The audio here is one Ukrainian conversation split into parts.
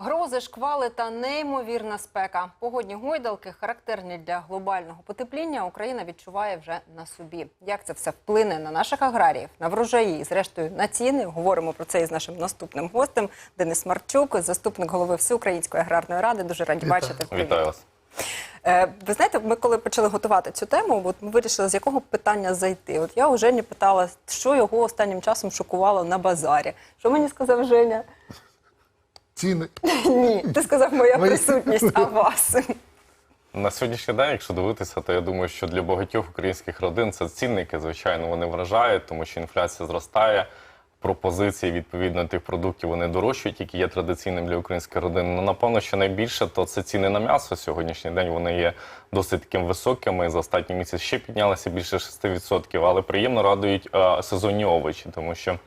Грози, шквали та неймовірна спека. Погодні гойдалки характерні для глобального потепління. Україна відчуває вже на собі. Як це все вплине на наших аграріїв, на врожаї, і, зрештою на ціни? Говоримо про це із нашим наступним гостем Денис Марчук, заступник голови Всеукраїнської аграрної ради. Дуже раді Вітаю. бачити. Привіт. Вітаю вас. Е, Ви знаєте, ми коли почали готувати цю тему, от ми вирішили, з якого питання зайти. От я у Жені питала, що його останнім часом шокувало на базарі. Що мені сказав Женя? Ціни. Ні, ти сказав моя присутність, а вас. На сьогоднішній день, якщо дивитися, то я думаю, що для багатьох українських родин це цінники, звичайно, вони вражають, тому що інфляція зростає. Пропозиції відповідно тих продуктів вони дорожчають, які є традиційним для українських родин. Ну напевно, що найбільше то це ціни на м'ясо. Сьогоднішній день вони є досить таким високими. За останній місяць ще піднялися більше 6%, але приємно радують е, сезонні овочі, тому що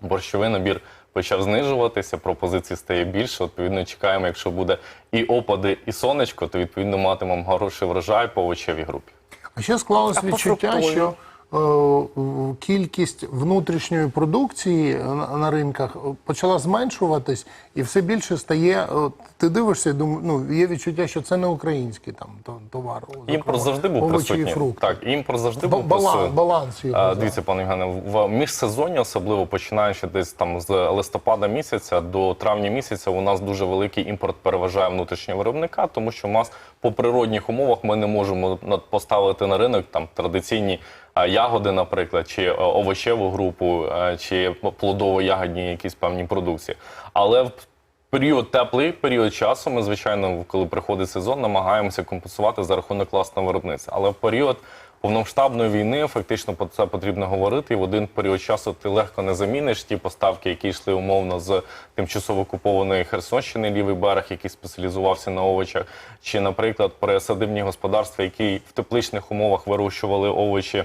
борщовий набір почав знижуватися, пропозицій стає більше. Відповідно, чекаємо, якщо буде і опади, і сонечко, то відповідно матимемо хороший врожай по овочевій групі. А ще склалось відчуття, що кількість внутрішньої продукції на, ринках почала зменшуватись, і все більше стає. ти дивишся, думаю, ну є відчуття, що це не український там то- товар. Імпорт завжди був присутній. Фрукти. Так, імпорт завжди був баланс, присутній. баланс його. Дивіться, пане Євгене, в міжсезонні, особливо починаючи десь там з листопада місяця до травня місяця, у нас дуже великий імпорт переважає внутрішнього виробника, тому що у нас по природних умовах ми не можемо поставити на ринок там традиційні ягоди, наприклад, чи е, овочеву групу, е, чи плодово-ягодні якісь певні продукції. Але в період теплий період часу. Ми, звичайно, коли приходить сезон, намагаємося компенсувати за рахунок власного виробництва. Але в період повномасштабної війни фактично про це потрібно говорити. І в один період часу ти легко не заміниш ті поставки, які йшли умовно з тимчасово окупованої Херсонщини, лівий берег, який спеціалізувався на овочах, чи, наприклад, присадибні господарства, які в тепличних умовах вирощували овочі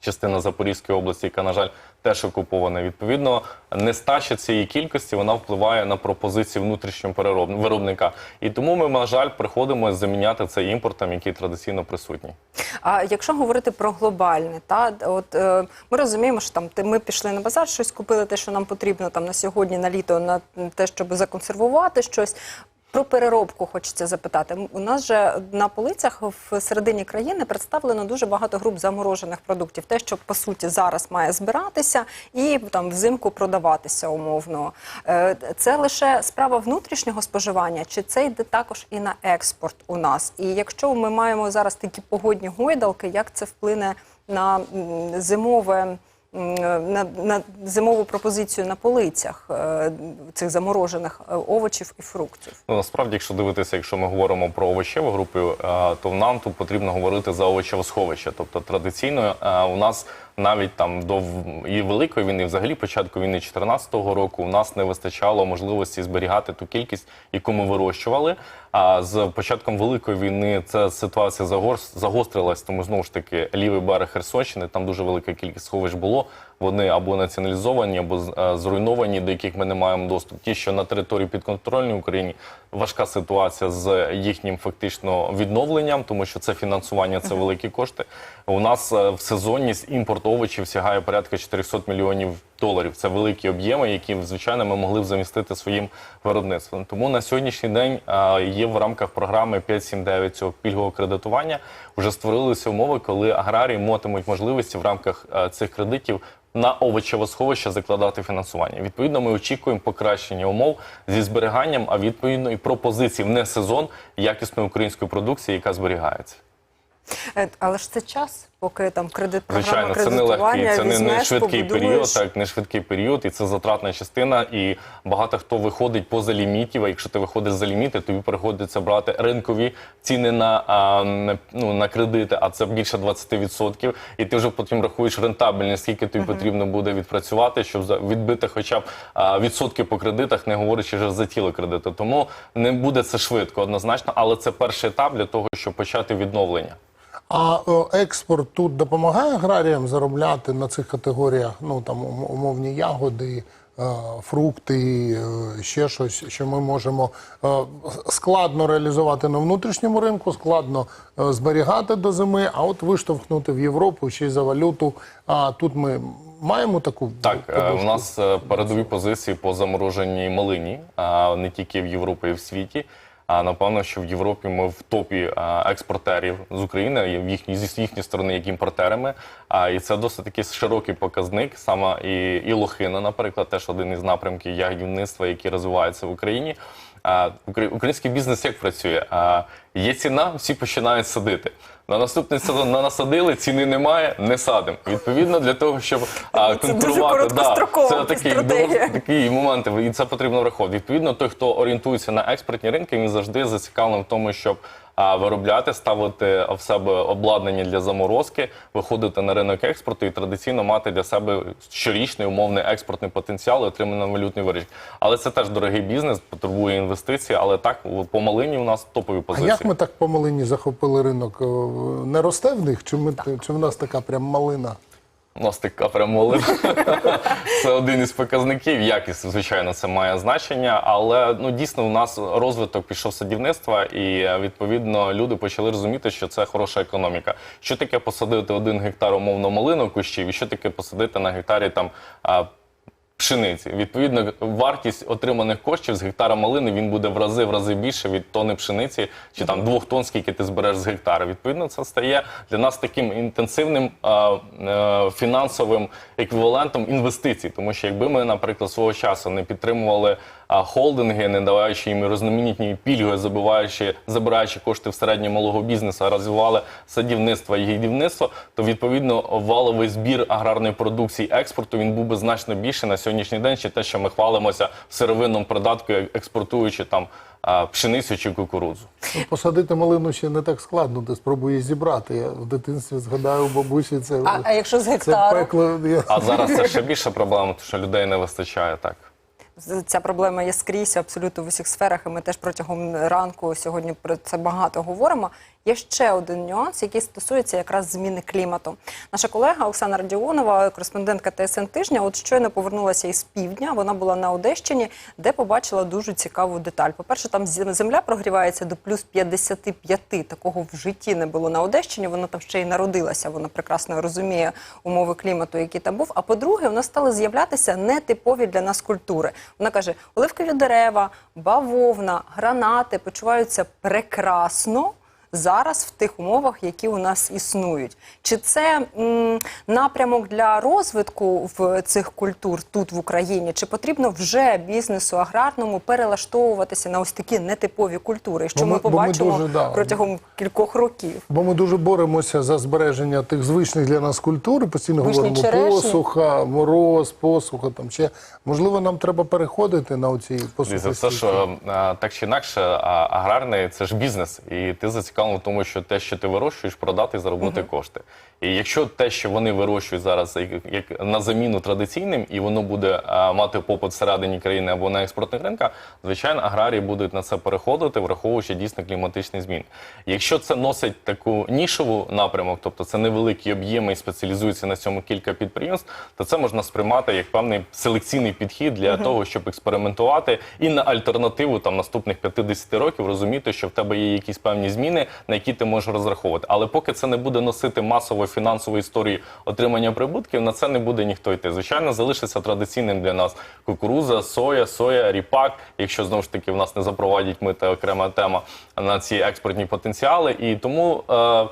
частина Запорізької області, яка, на жаль, теж окупована. Відповідно, нестача цієї кількості вона впливає на пропозиції внутрішнього виробника. І тому ми, на жаль, приходимо заміняти це імпортом, який традиційно присутній. А якщо говорити про глобальне, та от е, ми розуміємо, що там ми пішли на базар, щось купили, те, що нам потрібно там на сьогодні, на літо, на те, щоб законсервувати щось. Про переробку хочеться запитати. У нас же на полицях в середині країни представлено дуже багато груп заморожених продуктів. Те, що по суті зараз має збиратися і там взимку продаватися умовно. Е, Це лише справа внутрішнього споживання, чи це йде також і на експорт у нас? І якщо ми маємо зараз такі погодні гойдалки, як це вплине на зимове? На, на зимову пропозицію на полицях е, цих заморожених е, овочів і фруктів. Ну, насправді, якщо дивитися, якщо ми говоримо про овочеву групу, е, то нам тут потрібно говорити за овочевосховище. Тобто традиційно у нас навіть там до і великої війни, взагалі початку війни 2014 року, у нас не вистачало можливості зберігати ту кількість, яку ми вирощували. А з початком великої війни ця ситуація загострилась, тому знову ж таки лівий берег Херсонщини, там дуже велика кількість сховищ було. Вони або націоналізовані, або е, зруйновані, до яких ми не маємо доступ. Ті, що на території підконтрольної Україні важка ситуація з їхнім фактично відновленням, тому що це фінансування, це великі кошти. У нас е, в сезонність імпорт овочів сягає порядка 400 мільйонів доларів. Це великі об'єми, які звичайно ми могли б замістити своїм виробництвом. Тому на сьогоднішній день є в рамках програми 5.7.9 цього пільгового кредитування. Вже створилися умови, коли аграрії матимуть можливості в рамках цих кредитів на овочеве сховище закладати фінансування. Відповідно, ми очікуємо покращення умов зі зберіганням, а відповідно і пропозицій в не сезон якісної української продукції, яка зберігається. Е, Але ж це час, поки там кредит Звичайно, це не легкий, це не, не швидкий період, так не швидкий період, і це затратна частина. І багато хто виходить поза лімітів. А якщо ти виходиш за ліміти, тобі приходиться брати ринкові ціни на, а, на, ну, на кредити, а це більше 20%. І ти вже потім рахуєш рентабельність, скільки тобі потрібно буде відпрацювати, щоб відбити хоча б відсотки по кредитах, не говорячи вже за тіло кредиту. Тому не буде це швидко, однозначно, але це перший етап для того, щоб почати відновлення. А е, експорт тут допомагає аграріям заробляти на цих категоріях, ну там умовні ягоди, е, фрукти, е, ще щось, що ми можемо складно реалізувати на внутрішньому ринку, складно зберігати до зими, а от виштовхнути в Європу ще й за валюту. А тут ми маємо таку Так, подушку? у нас передові позиції по замороженій малині, а не тільки в Європі, і в світі. А напевно, що в Європі ми в топі експортерів з України, в їхні зі їхньої сторони як імпортерами. А і це досить такий широкий показник. Саме і, і лохина, наприклад, теж один із напрямків ягідівництва, які розвиваються в Україні. А, Український бізнес як працює? А, Є ціна, всі починають садити. На наступний сезон на насадили, ціни немає, не садимо. Відповідно, для того, щоб а, Це дуже да, це такий такі моменти, і це потрібно враховувати. Відповідно, той, хто орієнтується на експортні ринки, він завжди зацікавлений в тому, щоб виробляти, ставити в себе обладнання для заморозки, виходити на ринок експорту і традиційно мати для себе щорічний умовний експортний потенціал і отриманий валютний виріжок. Але це теж дорогий бізнес, потребує інвестицій. Але так по малині у нас топові А позиції. як ми так по малині захопили ринок? Е, Не росте в них? Чи, ми, чи в нас така прям малина? Нас така прям молина. Це один із показників. Якість, звичайно, це має значення, але ну дійсно у нас розвиток пішов садівництва, і відповідно люди почали розуміти, що це хороша економіка. Що таке посадити один гектар умовно малину кущів, і що таке посадити на гектарі там. А, Пшениці. Відповідно, вартість отриманих коштів з гектара малини він буде в рази в рази більше від тони пшениці чи там двох тонн, скільки ти збереш з гектара. Відповідно, це стає для нас таким інтенсивним а, е, фінансовим еквівалентом інвестицій. Тому що якби ми, наприклад, свого часу не підтримували а, холдинги, не даваючи їм різноманітні пільги, забиваючи, забираючи кошти в середнього малого бізнесу, а розвивали садівництво і гідівництво, то відповідно валовий збір аграрної продукції експорту він був би значно більше на сьогоднішній день, чи те, що ми хвалимося в сировинному придатку, експортуючи там пшеницю чи кукурудзу. Посадити малину ще не так складно, ти спробуй її зібрати. Я в дитинстві згадаю бабусі це, А, а якщо з це пекло. Я... А зараз це ще більша проблема, тому що людей не вистачає так. Ця проблема є скрізь абсолютно в усіх сферах, і ми теж протягом ранку сьогодні про це багато говоримо. Є ще один нюанс, який стосується якраз зміни клімату. Наша колега Оксана Радіонова, кореспондентка ТСН тижня, от щойно повернулася із півдня. Вона була на Одещині, де побачила дуже цікаву деталь. По-перше, там земля прогрівається до плюс 55. Такого в житті не було на Одещині. Вона там ще й народилася. Вона прекрасно розуміє умови клімату, який там був. А по-друге, у нас стали з'являтися нетипові для нас культури. Вона каже: оливкові дерева, бавовна, гранати почуваються прекрасно. Зараз в тих умовах, які у нас існують, чи це м, напрямок для розвитку в цих культур тут в Україні? Чи потрібно вже бізнесу аграрному перелаштовуватися на ось такі нетипові культури, що Бо ми, ми- бо ми дуже, да. протягом кількох років? Бо ми дуже боремося за збереження тих звичних для нас культур. Постійно Вишні, говоримо черешні. посуха, мороз, посуха. Там ще можливо нам треба переходити на оці посухи. все, що так чи інакше, аграрний це ж бізнес, і ти зацікавлений в тому, що те, що ти вирощуєш, продати і заробити кошти. І якщо те, що вони вирощують зараз, як, на заміну традиційним, і воно буде мати попит всередині країни або на експортних ринках, звичайно, аграрії будуть на це переходити, враховуючи дійсно кліматичні зміни. Якщо це носить таку нішову напрямок, тобто це невеликі об'єми і спеціалізується на цьому кілька підприємств, то це можна сприймати як певний селекційний підхід для того, щоб експериментувати і на альтернативу там наступних 50 років розуміти, що в тебе є якісь певні зміни, на які ти можеш розраховувати. Але поки це не буде носити фінансової історії отримання прибутків, на це не буде ніхто йти. Звичайно, залишиться традиційним для нас кукуруза, соя, соя, ріпак. Якщо знову ж таки в нас не запровадять мита окрема тема на ці експортні потенціали, і тому. Е,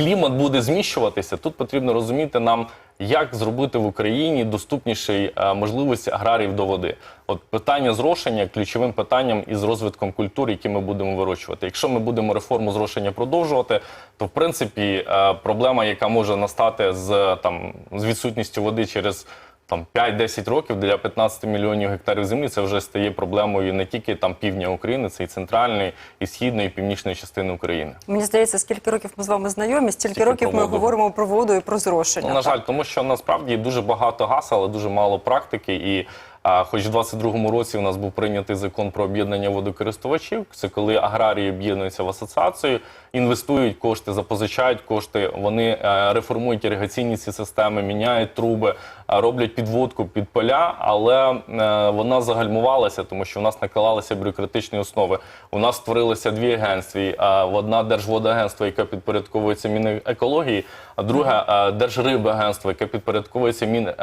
Клімат буде зміщуватися. Тут потрібно розуміти нам, як зробити в Україні доступніші е, можливості аграрів до води. От питання зрошення ключовим питанням із розвитком культур, які ми будемо вирощувати. Якщо ми будемо реформу зрошення продовжувати, то в принципі е, проблема, яка може настати з там з відсутністю води через там 5-10 років для 15 мільйонів гектарів землі це вже стає проблемою не тільки там півдня України, це і центральної, і східної, і північної частини України. Мені здається, скільки років ми з вами знайомі, стільки Скільки років про ми воду. говоримо про воду і про зрошення. Ну, на так? жаль, тому що насправді дуже багато гасел, але дуже мало практики. І А, хоч в 22-му році у нас був прийнятий закон про об'єднання водокористувачів, це коли аграрії об'єднуються в асоціацію, інвестують кошти, запозичають кошти, вони е, реформують іригаційні ці системи, міняють труби, е, роблять підводку під поля, але е, вона загальмувалася, тому що в нас наклалися бюрократичні основи. У нас створилися дві агентства. Е, Одна держводагентство, яке підпорядковується Мінекології, а друге Держрибагентство, яке підпорядковується Мін, е,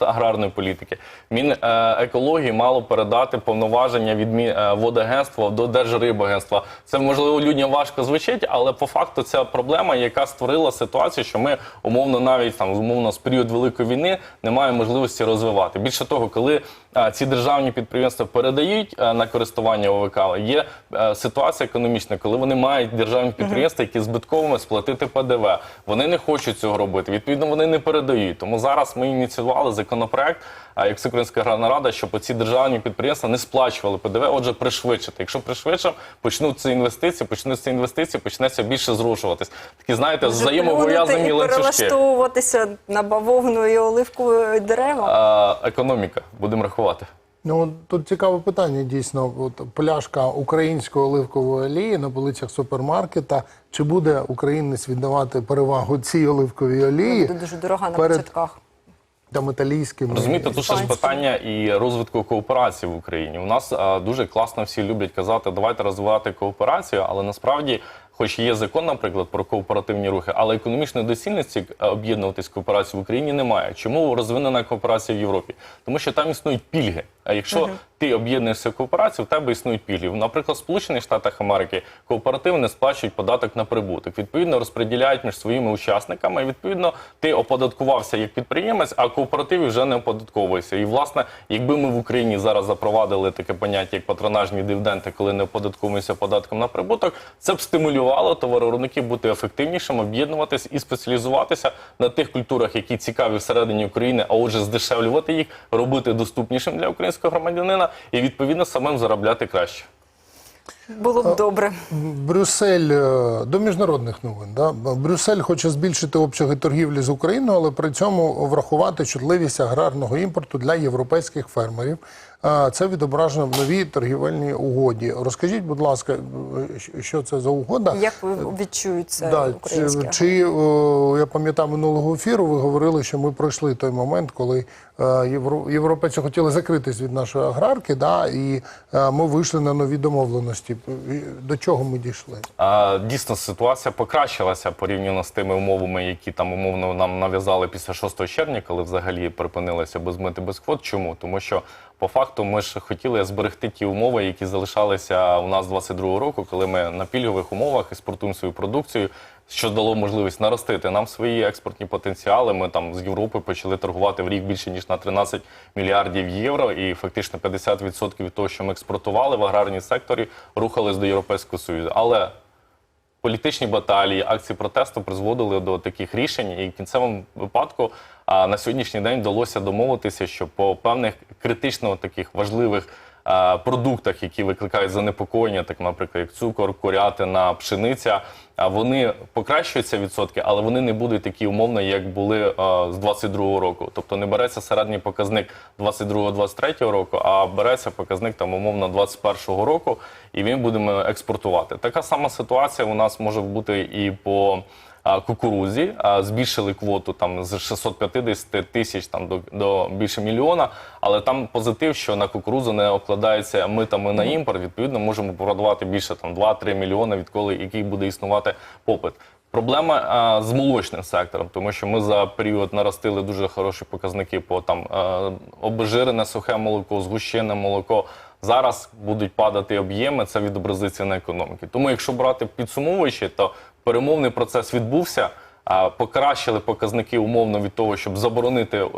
аграрної політики. Мінекології мало передати повноваження від е, водагентства до Держрибагентства. Це можливо людям важко звучить, але по факту ця проблема, яка створила ситуацію, що ми умовно навіть там умовно з період великої війни не маємо можливості розвивати. Більше того, коли е, ці державні підприємства передають е, на користування ОВК, є е, ситуація економічна, коли вони мають державні підприємства, які збитковими сплатити ПДВ. Вони не хочуть цього робити. Відповідно, вони не передають. Тому зараз ми ініціювали законопроект, як Всеукраїнська аграрна рада, щоб ці державні підприємства не сплачували ПДВ. Отже, пришвидшити. Якщо пришвидшимо, почнуться інвестиції, почнуться інвестиції, почнеться більше зрушуватись. Такі знаєте, Може, взаємопов'язані плюнути і ланцюжки. перелаштовуватися на бавовну і оливкові дерева. А, економіка, будемо рахувати. Ну, тут цікаве питання дійсно. От пляшка української оливкової олії на полицях супермаркета. Чи буде українець віддавати перевагу цій оливковій олії Буде дуже дорога на перед початках. Там італійськими? Розумієте, тут ще ж питання і розвитку кооперації в Україні. У нас а, дуже класно всі люблять казати, давайте розвивати кооперацію, але насправді, хоч є закон, наприклад, про кооперативні рухи, але економічної доцільності е, об'єднуватись кооперацію в Україні немає. Чому розвинена кооперація в Європі? Тому що там існують пільги. А якщо ти об'єднуєшся в кооперацію, в тебе існують пільги. Наприклад, в Сполучених Штатах Америки кооперативи не сплачують податок на прибуток. Відповідно, розподіляють між своїми учасниками. І, відповідно, ти оподаткувався як підприємець, а кооперативи вже не оподатковуються. І власне, якби ми в Україні зараз запровадили таке поняття, як патронажні дивіденди, коли не оподатковуємося податком на прибуток, це б стимулювало товаровиробників бути ефективнішим, об'єднуватись і спеціалізуватися на тих культурах, які цікаві всередині України, а отже, здешевлювати їх, робити доступнішим для українського громадянина і відповідно самим заробляти краще. Було б добре. Брюссель е, до міжнародних новин. Да? Брюссель хоче збільшити обсяги торгівлі з Україною, але при цьому врахувати чутливість аграрного імпорту для європейських фермерів. Це відображено в новій торгівельній угоді. Розкажіть, будь ласка, що це за угода? Як ви відчують це Да, українське? чи, чи я пам'ятаю минулого ефіру, ви говорили, що ми пройшли той момент, коли е, європейці хотіли закритись від нашої аграрки, да, і е, ми вийшли на нові домовленості. До чого ми дійшли? А, Дійсно, ситуація покращилася порівняно з тими умовами, які там умовно нам нав'язали після 6 червня, коли взагалі припинилися без мити без квот. Чому? Тому що по факту ми ж хотіли зберегти ті умови, які залишалися у нас 22 року, коли ми на пільгових умовах експортуємо свою продукцію. Що дало можливість наростити нам свої експортні потенціали. Ми там з Європи почали торгувати в рік більше ніж на 13 мільярдів євро, і фактично 50% від того, що ми експортували в аграрній секторі, рухались до Європейського Союзу. Але політичні баталії, акції протесту призводили до таких рішень, і в кінцевому випадку а, на сьогоднішній день вдалося домовитися, що по певних критично таких важливих а, продуктах, які викликають занепокоєння, так, наприклад, як цукор, курятина, пшениця, а, вони покращуються відсотки, але вони не будуть такі умовно, як були а, з 22-го року. Тобто не береться середній показник 22-23 року, а береться показник там умовно 21-го року, і він будемо експортувати. Така сама ситуація у нас може бути і по кукурузі. Збільшили квоту там з 650 тисяч там до, до більше мільйона. Але там позитив, що на кукурузу не окладається митами на імпорт. Відповідно, можемо продавати більше там 2-3 мільйони, відколи який буде існувати попит. Проблема а, з молочним сектором, тому що ми за період наростили дуже хороші показники по там а, обезжирене сухе молоко, згущене молоко. Зараз будуть падати об'єми, це відобразиться на економіці. Тому, якщо брати підсумовуючи, то перемовний процес відбувся. Покращили показники умовно від того, щоб заборонити е,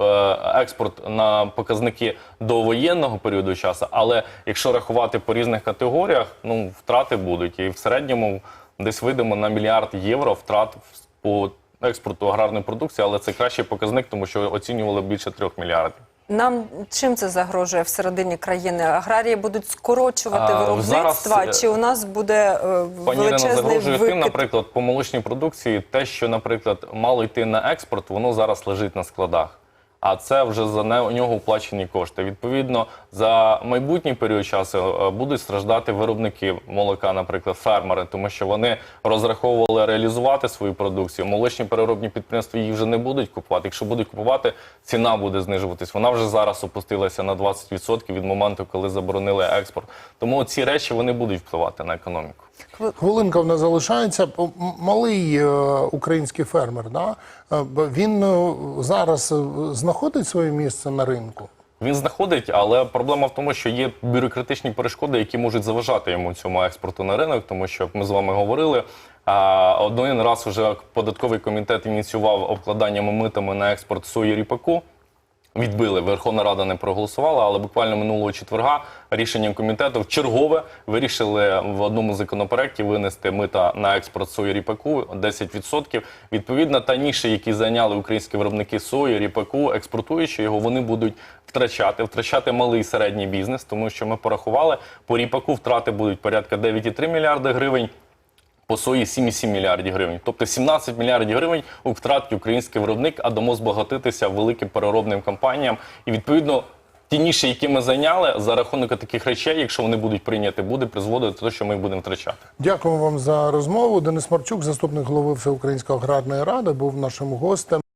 експорт на показники до воєнного періоду часу. Але якщо рахувати по різних категоріях, ну втрати будуть. І в середньому десь вийдемо на мільярд євро втрат по експорту аграрної продукції, але це кращий показник, тому що оцінювали більше трьох мільярдів. Нам чим це загрожує всередині країни? Аграрії будуть скорочувати виробництва, зараз, чи у нас буде е, Пані Ірина, величезний загрожує тим, наприклад, по молочній продукції, те, що, наприклад, мало йти на експорт, воно зараз лежить на складах. А це вже за нього оплачені кошти. Відповідно, за майбутній період часу е, будуть страждати виробники молока, наприклад, фермери, тому що вони розраховували реалізувати свою продукцію. Молочні переробні підприємства її вже не будуть купувати. Якщо будуть купувати, ціна буде знижуватись. Вона вже зараз опустилася на 20% від моменту, коли заборонили експорт. Тому ці речі вони будуть впливати на економіку. Хвилинка в нас залишається. Малий е, український фермер, да? е, він е, зараз знаходить своє місце на ринку. Він знаходить, але проблема в тому, що є бюрократичні перешкоди, які можуть заважати йому цьому експорту на ринок, тому що ми з вами говорили. Один раз вже податковий комітет ініціював обкладаннями митами на експорт сої ріпаку. Відбили, Верховна Рада не проголосувала, але буквально минулого четверга рішенням комітету в чергове вирішили в одному з законопроєктів винести мита на експорт сої ріпаку 10%. Відповідно, та ніші, які зайняли українські виробники сої, ріпаку, експортуючи його, вони будуть втрачати, втрачати малий і середній бізнес, тому що ми порахували, по ріпаку втрати будуть порядка 9,3 мільярди гривень. По сої 7,7 мільярдів гривень. Тобто 17 мільярдів гривень у втратки український виробник, а дамо збагатитися великим переробним компаніям. І відповідно ті ніші, які ми зайняли, за рахунок таких речей, якщо вони будуть прийняті, буде призводити до того, що ми будемо втрачати. Дякую вам за розмову. Денис Марчук, заступник голови Всеукраїнської аграрної ради, був нашим гостем.